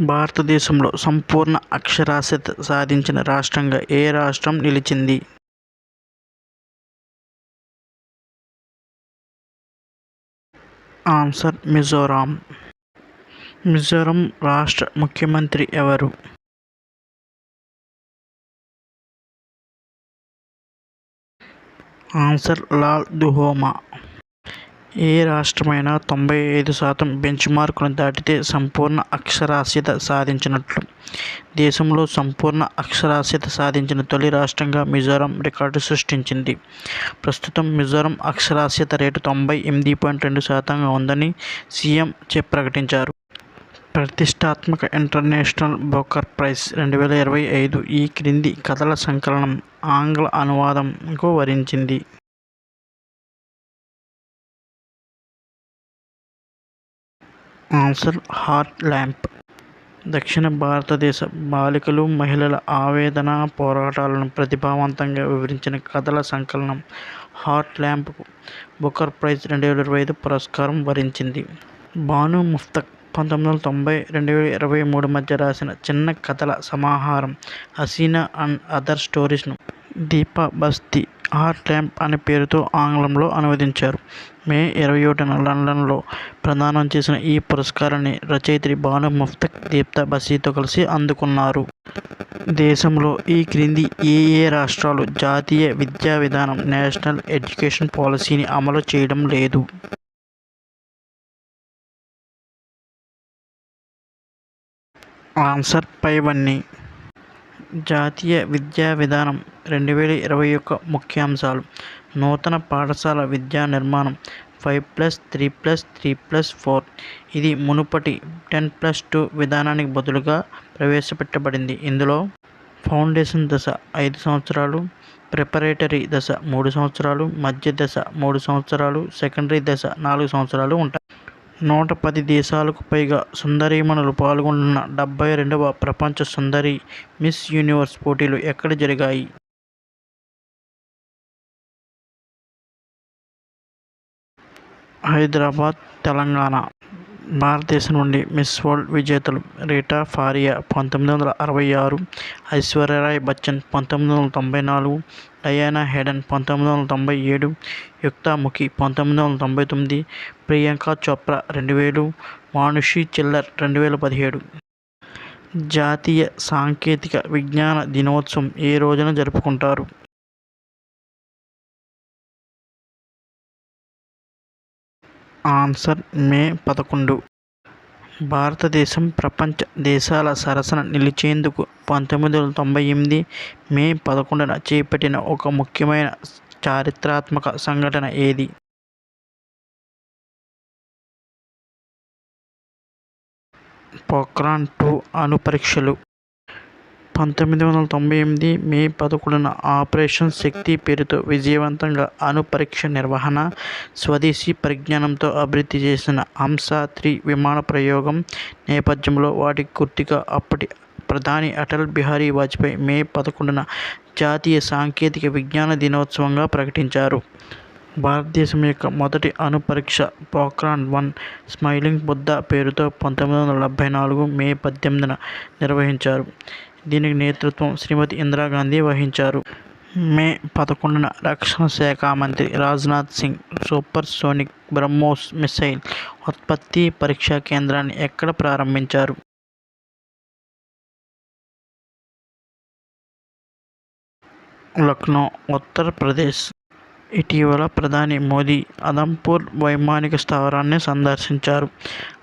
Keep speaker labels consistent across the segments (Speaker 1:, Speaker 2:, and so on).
Speaker 1: భారతదేశంలో సంపూర్ణ అక్షరాస్యత సాధించిన రాష్ట్రంగా ఏ రాష్ట్రం నిలిచింది? ఆన్సర్ మిజోరాం. మిజోరం రాష్ట్ర ముఖ్యమంత్రి ఎవరు? ఆన్సర్ లాల్ దుహోమా. ఏ రాష్ట్రమైనా తొంభై ఐదు శాతం బెంచ్ మార్కును దాటితే సంపూర్ణ అక్షరాస్యత సాధించినట్లు. దేశంలో సంపూర్ణ అక్షరాస్యత సాధించిన తొలి రాష్ట్రంగా మిజోరం రికార్డు సృష్టించింది. ప్రస్తుతం మిజోరం అక్షరాస్యత రేటు తొంభై ఎనిమిది పాయింట్ రెండు శాతంగా ఉందని సీఎం చె ప్రకటించారు. ప్రతిష్టాత్మక ఇంటర్నేషనల్ బోకర్ ప్రైజ్ రెండు వేల ఇరవై ఐదు ఈ క్రింది కథల సంకలనం ఆంగ్ల అనువాదంకు వరించింది. Answer Heart Lamp. దక్షిణ భారతదేశ బాలికలు మహిళల ఆవేదన పోరాటాలను ప్రతిభావంతంగా వివరించిన కథల సంకలనం హార్ట్ ల్యాంప్కు బుకర్ ప్రైజ్ రెండు వేల ఇరవై ఐదు పురస్కారం వరించింది. బాను ముఫ్తక్ పంతొమ్మిది వందల తొంభై రెండు వేల ఇరవై మూడు మధ్య రాసిన చిన్న కథల సమాహారం హసీనా అండ్ అదర్ స్టోరీస్ను దీపా బస్తీ హార్ట్ ల్యాంప్ అనే పేరుతో ఆంగ్లంలో అనువదించారు. మే ఇరవై ఒకటిన లండన్లో ప్రదానం చేసిన ఈ పురస్కారాన్ని రచయిత్రి బాను ముఫ్తక్ దీప్తా బసీతో కలిసి అందుకున్నారు. దేశంలో ఈ క్రింది ఏ ఏ రాష్ట్రాలు జాతీయ విద్యా విధానం నేషనల్ ఎడ్యుకేషన్ పాలసీని అమలు చేయడం లేదు? ఆన్సర్ పైవన్నీ జాతీయ విద్యా విధానం రెండు వేల ఇరవై యొక్క ముఖ్యాంశాలు. నూతన పాఠశాల విద్యా నిర్మాణం five plus three plus three plus four. ఇది మునుపటి టెన్ ప్లస్ టూ విధానానికి బదులుగా ప్రవేశపెట్టబడింది. ఇందులో ఫౌండేషన్ దశ ఐదు సంవత్సరాలు ప్రిపరేటరీ దశ మూడు సంవత్సరాలు మధ్య దశ మూడు సంవత్సరాలు సెకండరీ దశ నాలుగు సంవత్సరాలు ఉంటాయి. నూట పది దేశాలకు పైగా సుందరీమణులు పాల్గొన్న డెబ్బై రెండవ ప్రపంచ సుందరి మిస్ యూనివర్స్ పోటీలు ఎక్కడ జరిగాయి? హైదరాబాద్ తెలంగాణ. భారతదేశం నుండి మిస్ వరల్డ్ విజేతలు రీటా ఫారియా పంతొమ్మిది వందల అరవై ఆరు ఐశ్వర్యరాయ్ బచ్చన్ పంతొమ్మిది వందల తొంభై నాలుగు డయానా హెడన్ పంతొమ్మిది వందల తొంభై ఏడు యుక్తాముఖి పంతొమ్మిది వందల తొంభై తొమ్మిది ప్రియాంక చోప్రా రెండు వేలు మానుషి చిల్లర్ రెండు వేల పదిహేడు. జాతీయ సాంకేతిక విజ్ఞాన దినోత్సవం ఏ రోజున జరుపుకుంటారు? ఆన్సర్ మే పదకొండు. భారతదేశం ప్రపంచ దేశాల సరసన నిలిచేందుకు పంతొమ్మిది వందల తొంభై ఎనిమిది మే పదకొండున చేపట్టిన ఒక ముఖ్యమైన చారిత్రాత్మక సంఘటన ఏది? పోఖ్రాన్ టూ అణు పరీక్షలు. పంతొమ్మిది వందల తొంభై ఎనిమిది మే పదకొండున ఆపరేషన్ శక్తి పేరుతో విజయవంతంగా అణు పరీక్ష నిర్వహణ స్వదేశీ పరిజ్ఞానంతో అభివృద్ధి చేసిన హంస త్రీ విమాన ప్రయోగం నేపథ్యంలో వాటికి గుర్తుగా అప్పటి ప్రధాని అటల్ బిహారీ వాజ్పేయి మే పదకొండున జాతీయ సాంకేతిక విజ్ఞాన దినోత్సవంగా ప్రకటించారు. భారతదేశం యొక్క మొదటి అణు పరీక్ష పోఖ్రాన్ వన్ స్మైలింగ్ బుద్ధ పేరుతో పంతొమ్మిది వందల డెబ్భై నాలుగు మే పద్దెనిమిదిన నిర్వహించారు. దీనికి నేతృత్వం శ్రీమతి ఇందిరాగాంధీ వహించారు. మే పదకొండున రక్షణ శాఖ మంత్రి Rajnath Singh supersonic BrahMos missile ఉత్పత్తి పరీక్షా కేంద్రాన్ని ఎక్కడ ప్రారంభించారు? లక్నో ఉత్తరప్రదేశ్. ఇటీవల ప్రధాని మోదీ అదంపూర్ వైమానిక స్థావరాన్ని సందర్శించారు.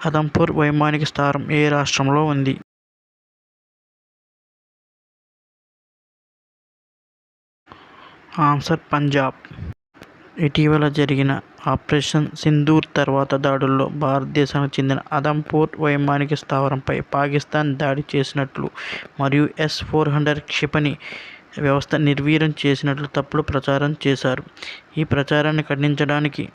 Speaker 1: అదంపూర్ వైమానిక స్థావరం ఏ రాష్ట్రంలో ఉంది? ఆన్సర్ పంజాబ్. ఇటీవల జరిగిన ఆపరేషన్ సింధూర్ తర్వాత దాడుల్లో భారతదేశానికి చెందిన అదంపూర్ వైమానిక స్థావరంపై పాకిస్తాన్ దాడి చేసినట్లు మరియు ఎస్ ఫోర్ హండ్రెడ్ క్షిపణి వ్యవస్థ నిర్వీర్యం చేసినట్లు తప్పుడు ప్రచారం చేశారు. ఈ ప్రచారాన్ని ఖండించడానికి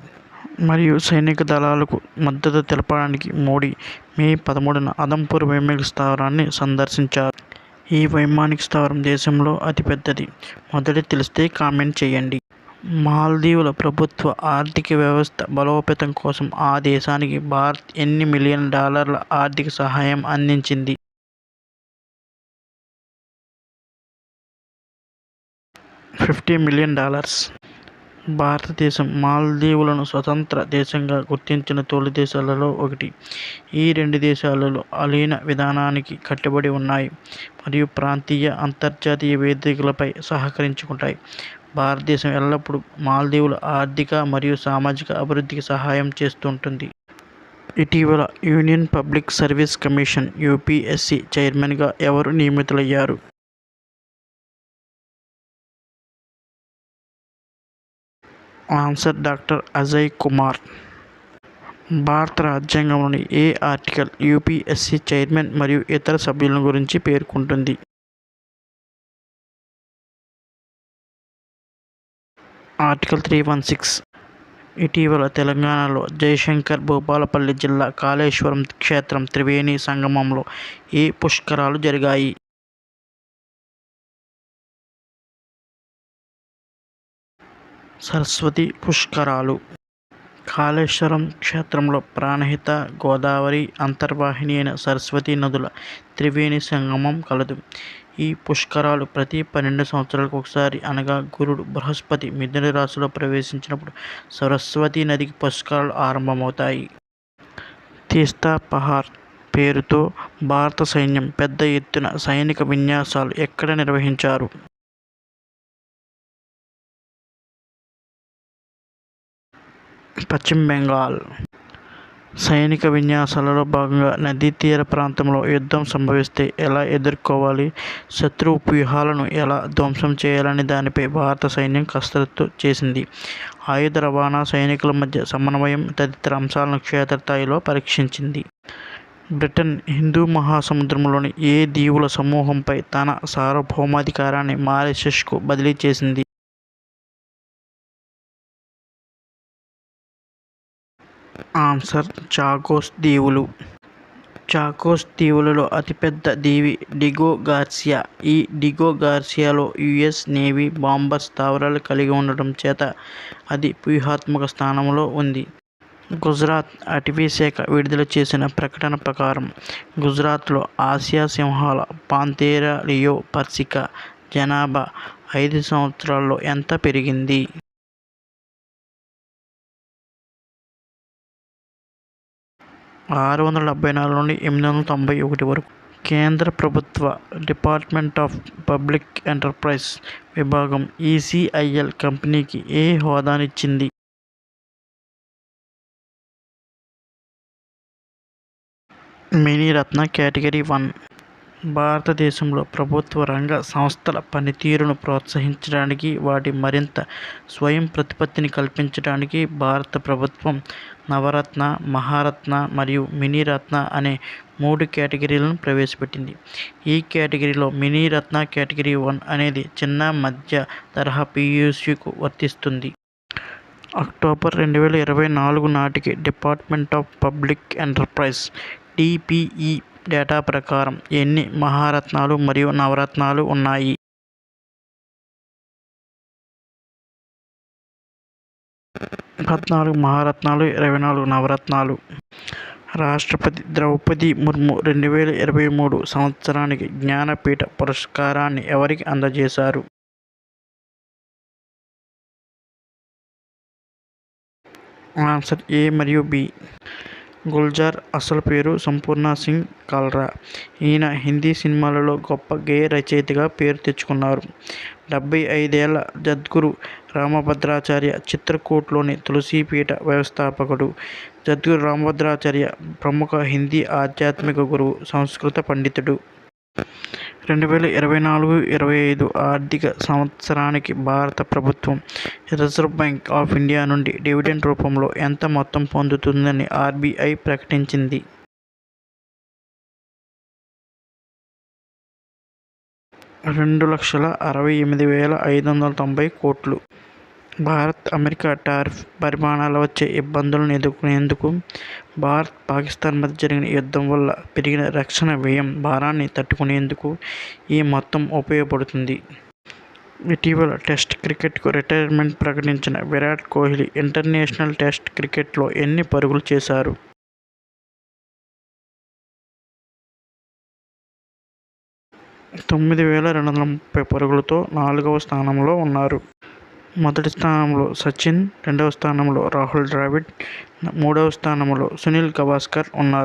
Speaker 1: మరియు సైనిక దళాలకు మద్దతు తెలపడానికి మోడీ మే పదమూడున అదంపూర్ వైమానిక స్థావరాన్ని సందర్శించారు. ఈ వైమానిక స్థావరం దేశంలో అతిపెద్దది. మొదట తెలిస్తే కామెంట్ చేయండి. మాల్దీవుల ప్రభుత్వ ఆర్థిక వ్యవస్థ బలోపేతం కోసం ఆ దేశానికి భారత్ ఎన్ని మిలియన్ డాలర్ల ఆర్థిక సహాయం అందించింది? Fifty million dollars. భారతదేశం మాల్దీవులను స్వతంత్ర దేశంగా గుర్తించిన తొలి దేశాలలో ఒకటి. ఈ రెండు దేశాలలో అలీన విధానానికి కట్టుబడి ఉన్నాయి. మరియు ప్రాంతీయ అంతర్జాతీయ వేదికలపై సహకరించుకుంటాయి. భారతదేశం ఎల్లప్పుడూ మాల్దీవుల ఆర్థిక మరియు సామాజిక అభివృద్ధికి సహాయం చేస్తుంటుంది. ఇటీవల Union Public Service Commission UPSC చైర్మన్గా ఎవరు నియమితులయ్యారు? Answer doctor Ajay Kumar. భారత రాజ్యాంగంలోని ఏ ఆర్టికల్ యూపీఎస్సీ చైర్మన్ మరియు ఇతర సభ్యుల గురించి పేర్కొంటుంది? Article three one six. ఇటీవల తెలంగాణలో జయశంకర్ భూపాలపల్లి జిల్లా కాళేశ్వరం క్షేత్రం త్రివేణి సంగమంలో ఏ పుష్కరాలు జరిగాయి? సరస్వతి పుష్కరాలు. కాళేశ్వరం క్షేత్రంలో ప్రాణహిత గోదావరి అంతర్వాహిని అయిన సరస్వతి నదుల త్రివేణి సంగమం కలదు. ఈ పుష్కరాలు ప్రతి పన్నెండు సంవత్సరాలకు ఒకసారి అనగా గురుడు బృహస్పతి మిథున రాశిలో ప్రవేశించినప్పుడు సరస్వతి నదికి పుష్కరాలు ఆరంభమవుతాయి. తీస్తా పహార్ పేరుతో భారత సైన్యం పెద్ద ఎత్తున సైనిక విన్యాసాలు ఎక్కడ నిర్వహించారు? పశ్చిమ బెంగాల్. సైనిక విన్యాసాలలో భాగంగా నదీ తీర ప్రాంతంలో యుద్ధం సంభవిస్తే ఎలా ఎదుర్కోవాలి? శత్రువు వ్యూహాలను ఎలా ధ్వంసం చేయాలనే దానిపై భారత సైన్యం కసరత్తు చేసింది. ఆయుధ రవాణా సైనికుల మధ్య సమన్వయం తదితర అంశాలను క్షేత్రస్థాయిలో పరీక్షించింది. బ్రిటన్ హిందూ మహాసముద్రంలోని ఏ దీవుల సమూహంపై తన సార్వభౌమాధికారాన్ని మారిషస్కు బదిలీ చేసింది? ఆన్సర్ చాకోస్ దీవులు. చాకోస్ దీవులలో అతిపెద్ద దీవి డిగో గార్సియా. ఈ డిగో గార్సియాలో యుఎస్ నేవీ బాంబర్ స్థావరాలు కలిగి ఉండటం చేత అది వ్యూహాత్మక స్థానంలో ఉంది. గుజరాత్ అటవీ శాఖ విడుదల చేసిన ప్రకటన ప్రకారం గుజరాత్లో ఆసియా సింహాల పాంతేరా లియో పర్సికా జనాభా ఐదు సంవత్సరాల్లో ఎంత పెరిగింది? ఆరు వందల డెబ్బై నాలుగు నుండి ఎనిమిది వందల తొంభై ఒకటి వరకు. కేంద్ర ప్రభుత్వ డిపార్ట్మెంట్ ఆఫ్ పబ్లిక్ ఎంటర్ప్రైజ్ విభాగం ఈసీఐఎల్ కంపెనీకి ఏ హోదానిచ్చింది? Mini ratna category one. భారతదేశంలో ప్రభుత్వ రంగ సంస్థల పనితీరును ప్రోత్సహించడానికి వాటి మరింత స్వయం ప్రతిపత్తిని కల్పించడానికి భారత ప్రభుత్వం నవరత్న మహారత్న మరియు మినీ రత్న అనే మూడు కేటగిరీలను ప్రవేశపెట్టింది. ఈ కేటగిరీలో మినీ రత్న కేటగిరీ వన్ అనేది చిన్న మధ్య తరహా పియూసీకు వర్తిస్తుంది. అక్టోబర్ రెండు వేల ఇరవై నాలుగు నాటికి Department of Public Enterprise DPE data ప్రకారం ఎన్ని మహారత్నాలు మరియు నవరత్నాలు ఉన్నాయి? పద్నాలుగు మహారత్నాలు ఇరవై నాలుగు నవరత్నాలు. రాష్ట్రపతి ద్రౌపది ముర్ము రెండు వేల ఇరవై మూడు సంవత్సరానికి జ్ఞానపీఠ పురస్కారాన్ని ఎవరికి అందజేశారు? ఆన్సర్ ఏ మరియు బి. గుల్జార్ అసలు పేరు సంపూర్ణ సింగ్ కల్రా. ఈయన హిందీ సినిమాలలో గొప్ప గేయ రచయితగా పేరు తెచ్చుకున్నారు. డెబ్బై ఐదేళ్ళ జద్గురు రామభద్రాచార్య చిత్రకూట్లోని తులసీపీఠ వ్యవస్థాపకుడు. జద్గురు రామభద్రాచార్య ప్రముఖ హిందీ ఆధ్యాత్మిక గురువు సంస్కృత పండితుడు. రెండు వేల ఇరవై నాలుగు ఇరవై ఐదు ఆర్థిక సంవత్సరానికి భారత ప్రభుత్వం రిజర్వ్ బ్యాంక్ ఆఫ్ ఇండియా నుండి డివిడెండ్ రూపంలో ఎంత మొత్తం పొందుతుందని ఆర్బీఐ ప్రకటించింది. రెండు లక్షల అరవై ఎనిమిది వేల ఐదు వందల తొంభై కోట్లు. భారత్ అమెరికా టారిఫ్ పరిమాణాల వచ్చే ఇబ్బందులను ఎదుర్కొనేందుకు భారత్ పాకిస్తాన్ మధ్య జరిగిన యుద్ధం వల్ల పెరిగిన రక్షణ వ్యయం భారాన్ని తట్టుకునేందుకు ఈ మొత్తం ఉపయోగపడుతుంది. ఇటీవల టెస్ట్ క్రికెట్కు రిటైర్మెంట్ ప్రకటించిన విరాట్ కోహ్లీ ఇంటర్నేషనల్ టెస్ట్ క్రికెట్లో ఎన్ని పరుగులు చేశారు? తొమ్మిది వేల రెండు వందల ముప్పై పరుగులతో నాలుగవ స్థానంలో ఉన్నారు. మొదటి స్థానంలో సచిన్ రెండవ స్థానంలో రాహుల్ ద్రావిడ్ మూడవ స్థానంలో సునీల్ గవాస్కర్ ఉన్నారు.